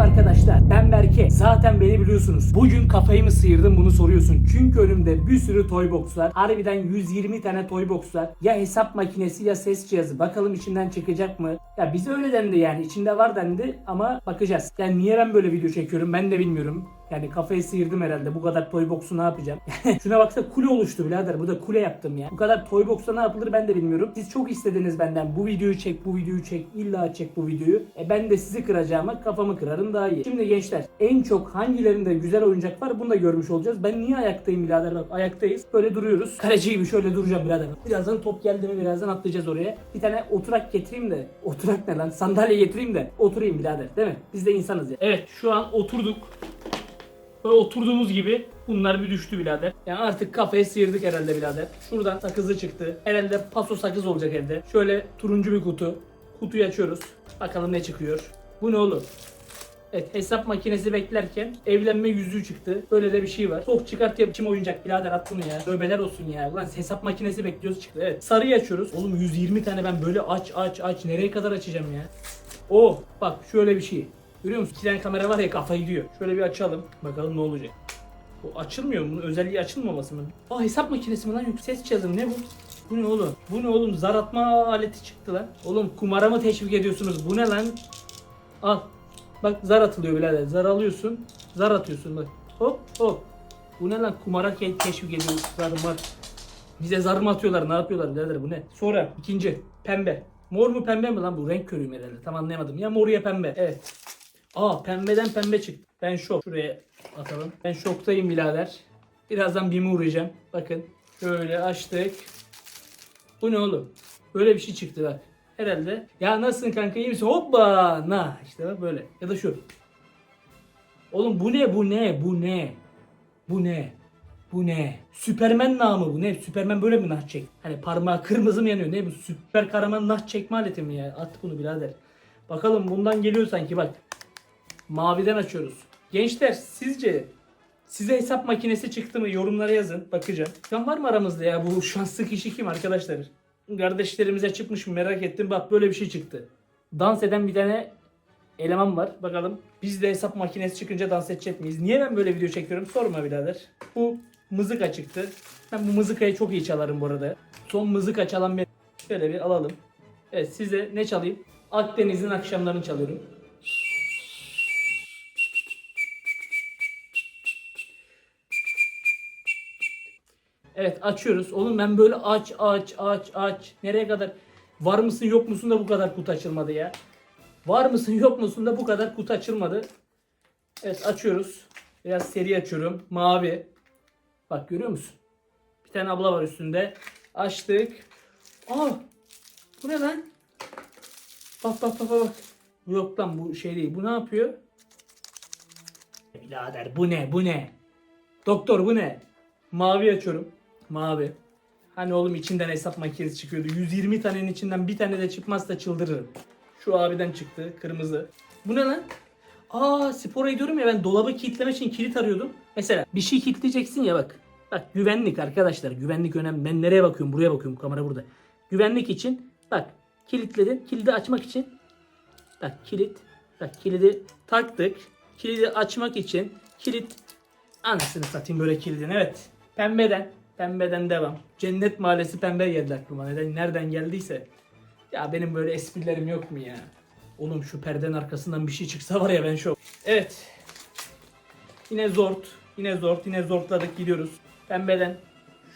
Merhaba arkadaşlar ben Berke. Zaten beni biliyorsunuz. Bugün kafayı mı sıyırdım bunu soruyorsun. Çünkü önümde bir sürü toy box var. Harbiden 120 tane toy box var. Ya hesap makinesi ya ses cihazı. Bakalım içinden çıkacak mı? Ya bize öyle dendi yani. içinde var dendi ama bakacağız. Yani niye ben böyle video çekiyorum ben de bilmiyorum. Yani kafayı sıyırdım herhalde. Bu kadar toy box'u ne yapacağım? Şuna baksana kule oluştu birader. Burada kule yaptım ya. Bu kadar toy box'ta ne yapılır ben de bilmiyorum. Siz çok istediniz benden. Bu videoyu çek, bu videoyu çek. illa çek bu videoyu. E ben de sizi kıracağıma kafamı kırarım daha iyi. Şimdi gençler en çok hangilerinde güzel oyuncak var bunu da görmüş olacağız. Ben niye ayaktayım birader? Bak ayaktayız. Böyle duruyoruz. Kaleci gibi şöyle duracağım birader. Birazdan top geldi mi birazdan atlayacağız oraya. Bir tane oturak getireyim de. Oturak ne lan? Sandalye getireyim de. Oturayım birader. Değil mi? Biz de insanız ya. Evet şu an oturduk. Böyle oturduğumuz gibi bunlar bir düştü birader. Yani artık kafayı sıyırdık herhalde birader. Şuradan sakızı çıktı. Herhalde paso sakız olacak evde. Şöyle turuncu bir kutu. Kutuyu açıyoruz. Bakalım ne çıkıyor. Bu ne oğlum? Evet hesap makinesi beklerken evlenme yüzüğü çıktı. Böyle de bir şey var. Sok çıkart yap kim oyuncak birader at bunu ya. Tövbeler olsun ya. Ulan hesap makinesi bekliyoruz çıktı. Evet sarıyı açıyoruz. Oğlum 120 tane ben böyle aç aç aç. Nereye kadar açacağım ya? Oh bak şöyle bir şey. Görüyor musun? İki tane kamera var ya kafayı diyor. Şöyle bir açalım. Bakalım ne olacak. Bu açılmıyor mu? Özelliği açılmaması mı? Aa hesap makinesi mi lan? Ses cihazı? Ne bu? Bu ne oğlum? Bu ne oğlum? Zar atma aleti çıktı lan. Oğlum kumara mı teşvik ediyorsunuz? Bu ne lan? Al. Bak zar atılıyor birader. Zar alıyorsun. Zar atıyorsun bak. Hop hop. Bu ne lan? Kumara teşvik ediyoruz. Zar mar. Bize zar mı atıyorlar? Ne yapıyorlar birader bu ne? Sonra ikinci. Pembe. Mor mu pembe mi lan bu? Renk körüyüm herhalde. Tam anlayamadım. Ya mor ya pembe. Evet. Aa pembeden pembe çıktı. Ben şok. Şuraya atalım. Ben şoktayım birader. Birazdan BİM'e uğrayacağım. Bakın. Şöyle açtık. Bu ne oğlum? Böyle bir şey çıktı bak. Herhalde. Ya nasılsın kanka iyi misin? Hoppa! Na. işte bak böyle. Ya da şu. Oğlum bu ne bu ne bu ne? Bu ne? Bu ne? Süpermen namı bu ne? Süpermen böyle mi nah çek? Hani parmağı kırmızı mı yanıyor? Ne bu? Süper kahraman nah çekme aleti mi ya? At bunu birader. Bakalım bundan geliyor sanki bak. Maviden açıyoruz. Gençler sizce size hesap makinesi çıktı mı yorumlara yazın. Bakacağım. An var mı aramızda ya bu şanslı kişi kim arkadaşlar? Kardeşlerimize çıkmış mı merak ettim. Bak böyle bir şey çıktı. Dans eden bir tane eleman var. Bakalım biz de hesap makinesi çıkınca dans edecek miyiz? Niye ben böyle video çekiyorum? Sorma birader. Bu mızıka çıktı. Ben bu mızıkayı çok iyi çalarım bu arada. Son mızıka çalan bir şöyle bir alalım. Evet size ne çalayım? Akdeniz'in akşamlarını çalıyorum. Evet açıyoruz. Oğlum ben böyle aç aç aç aç. Nereye kadar? Var mısın yok musun da bu kadar kutu açılmadı ya. Var mısın yok musun da bu kadar kutu açılmadı. Evet açıyoruz. Biraz seri açıyorum. Mavi. Bak görüyor musun? Bir tane abla var üstünde. Açtık. Aa! Bu ne lan? Bak bak bak bak. Yok lan bu şey değil. Bu ne yapıyor? Birader bu ne bu ne? Doktor bu ne? Mavi açıyorum. Mavi. Hani oğlum içinden hesap makinesi çıkıyordu. 120 tanenin içinden bir tane de çıkmazsa çıldırırım. Şu abiden çıktı. Kırmızı. Bu ne lan? Aa spora gidiyorum ya ben dolabı kilitleme için kilit arıyordum. Mesela bir şey kilitleyeceksin ya bak. Bak güvenlik arkadaşlar. Güvenlik önemli. Ben nereye bakıyorum? Buraya bakıyorum. Kamera burada. Güvenlik için bak kilitledin. Kilidi açmak için bak kilit. Bak kilidi taktık. Kilidi açmak için kilit Anasını satayım böyle kilidin evet. Pembeden. Pembeden devam. Cennet Mahallesi pembe geldi aklıma. Neden, nereden geldiyse. Ya benim böyle esprilerim yok mu ya? Oğlum şu perdenin arkasından bir şey çıksa var ya ben şok. Evet. Yine zort. Yine zort. Yine zortladık gidiyoruz. Pembeden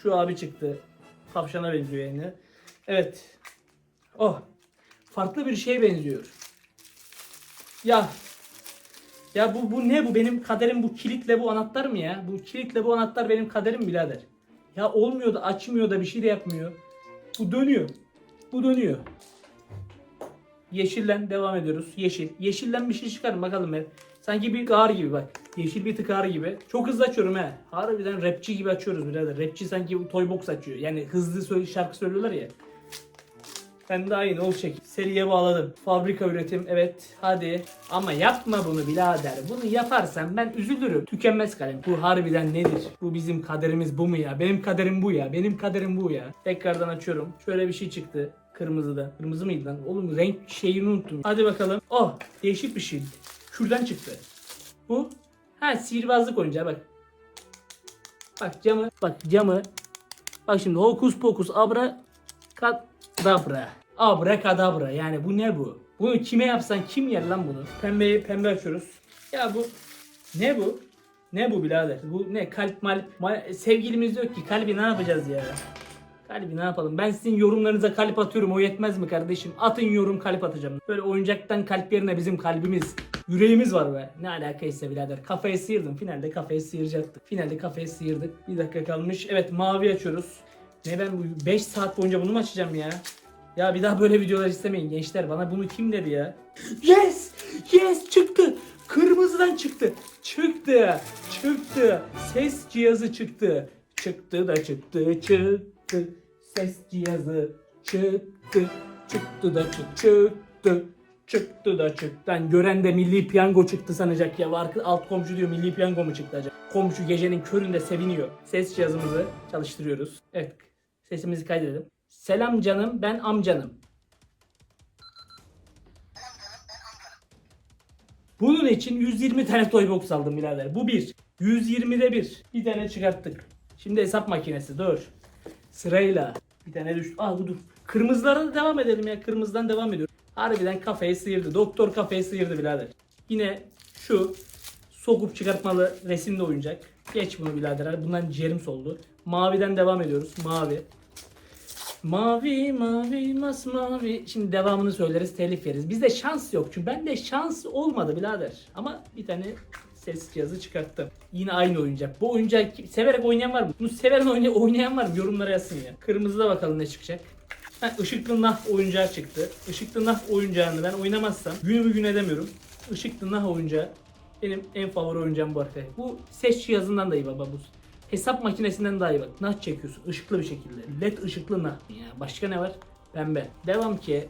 şu abi çıktı. Tavşana benziyor yani. Evet. Oh. Farklı bir şeye benziyor. Ya ya bu, bu ne bu benim kaderim bu kilitle bu anahtar mı ya? Bu kilitle bu anahtar benim kaderim birader. Ya olmuyor da açmıyor da bir şey de yapmıyor. Bu dönüyor. Bu dönüyor. Yeşillen devam ediyoruz. Yeşil. Yeşillen bir şey çıkarın bakalım be. Sanki bir gar gibi bak. Yeşil bir tık gar gibi. Çok hızlı açıyorum he. Harbiden rapçi gibi açıyoruz birader. Rapçi sanki toy box açıyor. Yani hızlı şarkı söylüyorlar ya. Ben de aynı olacak. Seriye bağladım. Fabrika üretim evet hadi. Ama yapma bunu birader. Bunu yaparsan ben üzülürüm. Tükenmez kalem. Bu harbiden nedir? Bu bizim kaderimiz bu mu ya? Benim kaderim bu ya. Benim kaderim bu ya. Tekrardan açıyorum. Şöyle bir şey çıktı. Kırmızıda. Kırmızı mıydı lan? Oğlum renk şeyini unuttum. Hadi bakalım. Oh değişik bir şey. Kürdan çıktı. Bu ha sihirbazlık oyuncağı bak. Bak camı bak camı. Bak şimdi hokus pokus abra kadabra. Abra kadabra yani bu ne bu? Bunu kime yapsan kim yer lan bunu? Pembeyi pembe açıyoruz. Ya bu ne bu? Ne bu birader? Bu ne kalp mal, mal sevgilimiz yok ki kalbi ne yapacağız ya? Kalbi ne yapalım? Ben sizin yorumlarınıza kalp atıyorum. O yetmez mi kardeşim? Atın yorum kalp atacağım. Böyle oyuncaktan kalp yerine bizim kalbimiz, yüreğimiz var be. Ne alakaysa birader. Kafayı sıyırdım. Finalde kafayı sıyıracaktık. Finalde kafayı sıyırdık. Bir dakika kalmış. Evet mavi açıyoruz. Ne ben bu 5 saat boyunca bunu mu açacağım ya? Ya bir daha böyle videolar istemeyin gençler. Bana bunu kim dedi ya? Yes! Yes çıktı. Kırmızıdan çıktı. Çıktı. Çıktı. Ses cihazı çıktı. Çıktı da çıktı. Çıktı. Ses cihazı çıktı. Çıktı da çıktı. Çıktı. Çıktı da çıktı. Lan gören de milli piyango çıktı sanacak ya. Arka, alt komşu diyor milli piyango mu çıktı acaba? Komşu gecenin köründe seviniyor. Ses cihazımızı çalıştırıyoruz. Evet. Sesimizi kaydedelim. Selam canım ben amcanım. Bunun için 120 tane toy box aldım birader. Bu bir. 120'de bir. Bir tane çıkarttık. Şimdi hesap makinesi dur. Sırayla. Bir tane düş. Aa bu dur. Kırmızılara da devam edelim ya. Kırmızıdan devam ediyorum. Harbiden kafayı sıyırdı. Doktor kafayı sıyırdı birader. Yine şu sokup çıkartmalı resimli oyuncak. Geç bunu birader. Bundan ciğerim soldu. Maviden devam ediyoruz. Mavi. Mavi mavi masmavi. Şimdi devamını söyleriz telif yeriz. Bizde şans yok çünkü bende şans olmadı birader. Ama bir tane ses cihazı çıkarttım. Yine aynı oyuncak. Bu oyuncak severek oynayan var mı? Bunu severek oynay- oynayan var mı? Yorumlara yazsın ya. Kırmızıda bakalım ne çıkacak. Ha, ışıklı nah oyuncağı çıktı. Işıklı nah oyuncağını ben oynamazsam günümü gün edemiyorum. Işıklı nah oyuncağı benim en favori oyuncağım bu arkadaşlar. Bu ses cihazından da iyi baba bu. Hesap makinesinden daha iyi bak. Nah çekiyorsun ışıklı bir şekilde. LED ışıklı nah. Ya başka ne var? Pembe. Devam ki.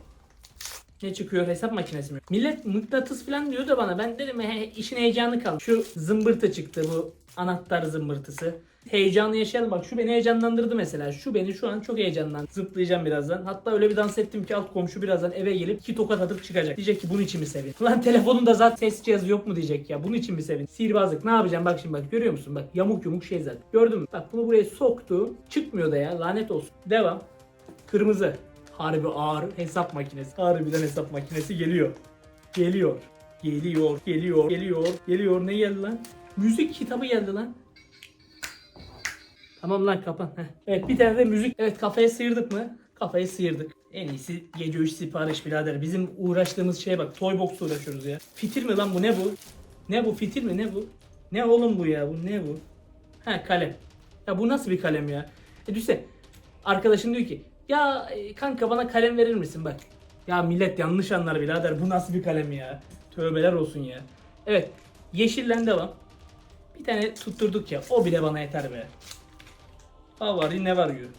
Ne çıkıyor? Hesap makinesi mi? Millet mıknatıs falan diyor da bana. Ben dedim he, işin heyecanı kaldı. Şu zımbırtı çıktı bu anahtar zımbırtısı. Heyecanı yaşayalım. Bak şu beni heyecanlandırdı mesela. Şu beni şu an çok heyecanlandı. Zıplayacağım birazdan. Hatta öyle bir dans ettim ki alt komşu birazdan eve gelip iki tokat atıp çıkacak. Diyecek ki bunun için mi sevin? Lan telefonunda zaten ses cihazı yok mu diyecek ya. Bunun için mi sevin? Sihirbazlık ne yapacağım bak şimdi bak görüyor musun? Bak yamuk yumuk şey zaten. Gördün mü? Bak bunu buraya soktu. Çıkmıyor da ya lanet olsun. Devam. Kırmızı. Harbi ağır hesap makinesi. Harbiden hesap makinesi geliyor. Geliyor. Geliyor. Geliyor. Geliyor. Geliyor. Ne geldi lan? Müzik kitabı geldi lan. Tamam lan kapan. Heh. Evet bir tane de müzik. Evet kafayı sıyırdık mı? Kafayı sıyırdık. En iyisi gece 3 sipariş birader. Bizim uğraştığımız şeye bak. Toy box uğraşıyoruz ya. Fitil mi lan bu? Ne bu? Ne bu? Fitil mi? Ne bu? Ne oğlum bu ya? Bu ne bu? Ha kalem. Ya bu nasıl bir kalem ya? E düşse arkadaşın diyor ki ya e, kanka bana kalem verir misin bak. Ya millet yanlış anlar birader. Bu nasıl bir kalem ya? Tövbeler olsun ya. Evet. Yeşillen devam. Bir tane tutturduk ya. O bile bana yeter be. Ha var ne var diyor.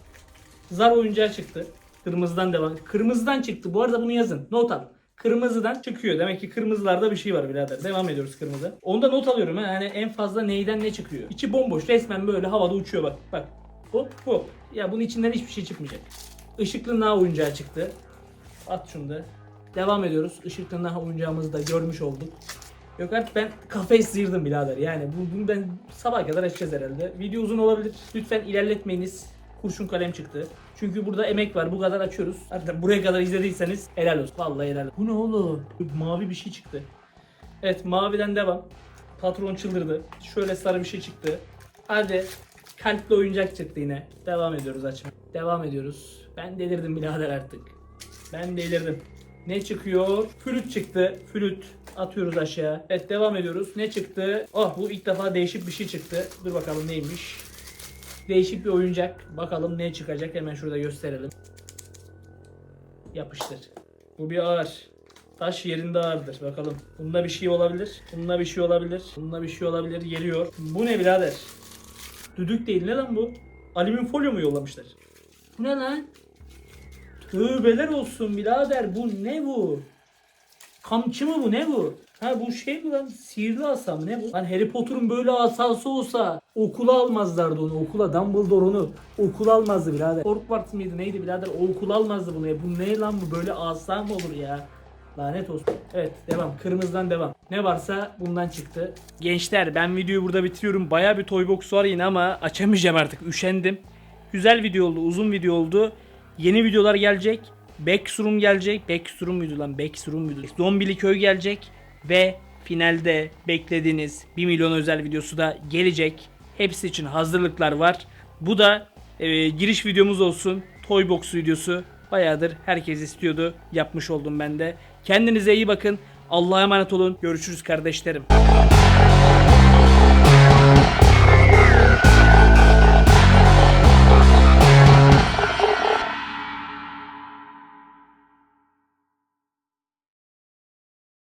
Zar oyuncağı çıktı. Kırmızıdan devam. Kırmızıdan çıktı. Bu arada bunu yazın. Not al. Kırmızıdan çıkıyor. Demek ki kırmızılarda bir şey var birader. Devam ediyoruz kırmızı. Onda not alıyorum. Yani en fazla neyden ne çıkıyor. İçi bomboş. Resmen böyle havada uçuyor bak. Bak. Hop hop. Ya bunun içinden hiçbir şey çıkmayacak. Işıklı na oyuncağı çıktı. At şunu da. Devam ediyoruz. Işıklı na oyuncağımızı da görmüş olduk. Yok artık ben kafayı sıyırdım birader. Yani bu- bunu ben sabah kadar açacağız herhalde. Video uzun olabilir. Lütfen ilerletmeyiniz. Kurşun kalem çıktı. Çünkü burada emek var. Bu kadar açıyoruz. Hatta buraya kadar izlediyseniz helal olsun. Vallahi helal olsun. Bu ne oğlum? Mavi bir şey çıktı. Evet maviden devam. Patron çıldırdı. Şöyle sarı bir şey çıktı. Hadi. Kalpli oyuncak çıktı yine. Devam ediyoruz açmaya. Devam ediyoruz. Ben delirdim birader artık. Ben delirdim. Ne çıkıyor? Flüt çıktı. Flüt. Atıyoruz aşağı. Evet devam ediyoruz. Ne çıktı? Oh bu ilk defa değişik bir şey çıktı. Dur bakalım neymiş. Değişik bir oyuncak. Bakalım ne çıkacak. Hemen şurada gösterelim. Yapıştır. Bu bir ağır. Taş yerinde ağırdır. Bakalım. Bunda bir şey olabilir. Bunda bir şey olabilir. Bunda bir şey olabilir. Geliyor. Bu ne birader? Düdük değil. Ne lan bu? Alüminyum folyo mu yollamışlar? Ne lan? Tövbeler olsun birader. Bu ne bu? Kamçı mı bu? Ne bu? Ha bu şey mi lan? Sihirli asa mı? Ne bu? Lan Harry Potter'ın böyle asası olsa okula almazlardı onu. Okula Dumbledore onu okula almazdı birader. Hogwarts mıydı neydi birader? O okula almazdı bunu ya. Bu ne lan bu? Böyle asa mı olur ya? Lanet olsun. Evet devam. Kırmızıdan devam. Ne varsa bundan çıktı. Gençler ben videoyu burada bitiriyorum. Baya bir toy box var yine ama açamayacağım artık. Üşendim. Güzel video oldu. Uzun video oldu. Yeni videolar gelecek. Backroom gelecek. Backroom muydu lan? Backroom muydu? Zombili köy gelecek. Ve finalde beklediğiniz 1 milyon özel videosu da gelecek. Hepsi için hazırlıklar var. Bu da e, giriş videomuz olsun. Toybox videosu. Bayağıdır herkes istiyordu. Yapmış oldum ben de. Kendinize iyi bakın. Allah'a emanet olun. Görüşürüz kardeşlerim.